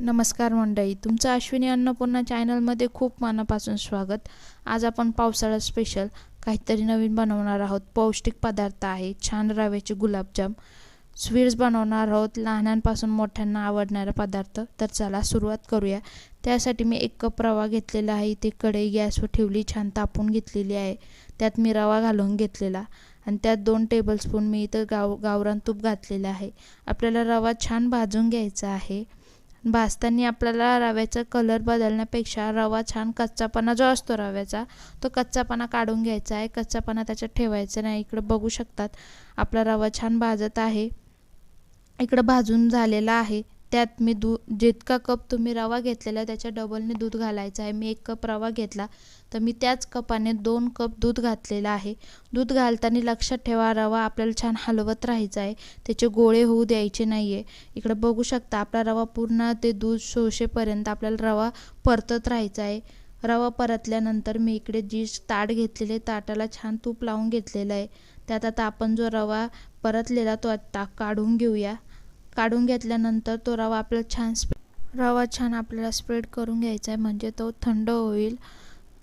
नमस्कार मंडळी तुमचं अश्विनी अन्नपूर्णा चॅनलमध्ये खूप मनापासून स्वागत. आज आपण पावसाळा स्पेशल काहीतरी नवीन बनवणार आहोत. पौष्टिक पदार्थ आहे छान रव्याचे गुलाबजाम. स्वीट्स बनवणार आहोत लहानांपासून मोठ्यांना आवडणारा पदार्थ. तर चला सुरुवात करूया. त्यासाठी मी एक कप रवा घेतलेला आहे इथे कढई गॅसवर ठेवली छान तापून घेतलेली आहे. त्यात मी रवा घालून घेतलेला. आणि त्यात दोन टेबलस्पून मी इथं गाव गावरान तूप घातलेलं आहे. आपल्याला रवा छान भाजून घ्यायचा आहे. भाजताना आपल्याला रव्याचा कलर बदलण्यापेक्षा रवा छान कच्चापणा जो असतो रव्याचा तो कच्चापणा काढून घ्यायचा आहे. कच्चापणा त्याच्यात ठेवायचा नाही. इकडं बघू शकतात. आपला रवा छान भाजत आहे. इकडं भाजून झालेला आहे. त्यात मी दूध जितका कप तुम्ही रवा घेतलेला त्याच्या डबलने दूध घालायचं आहे. मी एक कप रवा घेतला. तर मी त्याच कपाने दोन कप दूध घातलेलं आहे. दूध घालताना लक्षात ठेवा रवा आपल्याला छान हलवत राहायचा आहे. त्याचे गोळे होऊ द्यायचे नाही आहे इकडं बघू शकता आपला रवा पूर्ण ते दूध शोषेपर्यंत आपल्याला रवा परतत राहायचा आहे. रवा परतल्यानंतर मी इकडे जी ताट घेतलेले ताटाला छान तूप लावून घेतलेलं आहे. त्यात आता आपण जो रवा परतलेला तो आता काढून घेऊया. काढून घेतल्यानंतर तो रवा आपला छान रवा छान आपल्याला स्प्रेड करून घ्यायचा आहे. म्हणजे तो थंड होईल.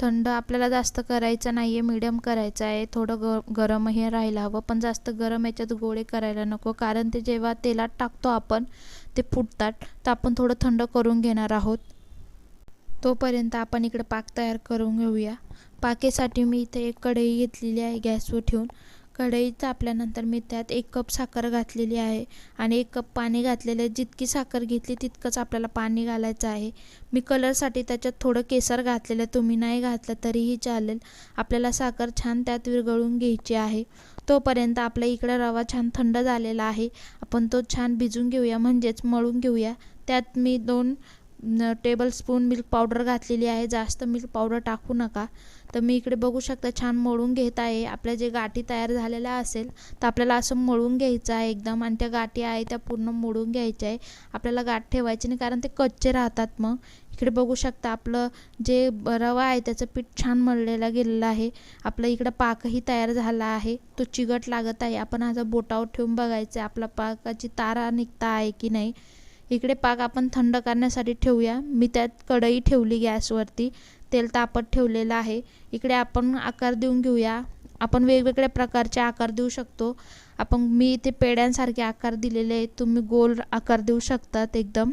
थंड आपल्याला जास्त करायचा नाही आहे मीडियम करायचा आहे. थोडं ग गरमही राहायला हवं. पण जास्त गरम याच्यात गोळे करायला नको. कारण ते जेव्हा तेलात टाकतो आपण ते फुटतात. तर आपण थोडं थंड करून घेणार आहोत. तोपर्यंत आपण इकडे पाक तयार करून घेऊया. पाकेसाठी मी इथे एक कढई घेतलेली आहे गॅसवर ठेवून. कढई तापल्यानंतर मी त्यात एक कप साखर घातलेली आहे आणि एक कप पाणी घातलेलं आहे. जितकी साखर घेतली तितकंच आपल्याला पाणी घालायचं आहे. मी कलरसाठी त्याच्यात थोडं केसर घातलेलं तुम्ही नाही घातलं तरीही चालेल. आपल्याला साखर छान त्यात विरघळून घ्यायची आहे. तोपर्यंत आपल्या इकडं रवा छान थंड झालेला आहे. आपण तो छान भिजून घेऊया म्हणजेच मळून घेऊया. त्यात मी दोन टेबलस्पून मिल्क पावडर घातलेली आहे. जास्त मिल्क पावडर टाकू नका. तर मी इकडे बघू शकता छान मळून घेत आहे. आपल्या जे गाठी तयार झालेल्या असेल तर आपल्याला असं मळून घ्यायचं आहे एकदम. आणि त्या गाठी आहे त्या पूर्ण मोडून घ्यायच्या आहे. आपल्याला गाठ ठेवायची नाही कारण ते कच्चे राहतात मग. इकडे बघू शकता आपलं जे रवा आहे त्याचं पीठ छान मळलेला गेलेलं आहे. आपलं इकडं पाकही तयार झाला आहे. तो चिगट लागत आहे. आपण आता बोटावर ठेवून बघायचं आहे आपला पाकाची तारा निघता आहे की नाही. इकडे पाक आपण थंड करण्यासाठी ठेवूया. मी त्यात कढई ठेवली गॅसवरती. तेल तापत ठेवलेलं आहे. इकडे आपण आकार देऊन घेऊया. आपण वेगवेगळ्या प्रकारचे आकार देऊ शकतो. आपण मी इथे पेड्यांसारखे आकार दिलेले आहेत. तुम्ही गोल आकार देऊ शकतात एकदम.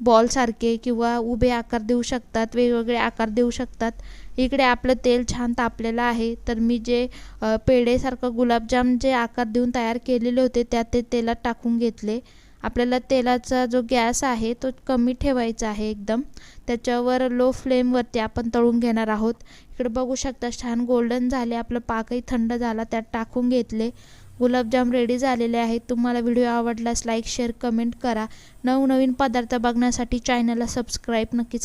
बॉलसारखे किंवा उभे आकार देऊ शकतात. वेगवेगळे आकार देऊ शकतात. इकडे आपलं तेल छान तापलेलं आहे. तर मी जे पेढेसारखं गुलाबजाम जे आकार देऊन तयार केलेले होते त्यात ते तेलात टाकून घेतले. आपल्याला तेलाचा जो गॅस आहे तो कमी ठेवायचा आहे एकदम. त्याच्यावर लो फ्लेमवरती आपण तळून घेणार आहोत. इकडे बघू शकता छान गोल्डन झाले आपलं पाकही थंड झाला त्यात टाकून घेतले. गुलाबजाम रेडी झालेले आहेत. तुम्हाला व्हिडिओ आवडल्यास लाईक शेअर कमेंट करा. नवनवीन पदार्थ बघण्यासाठी चॅनलला सबस्क्राईब नक्कीच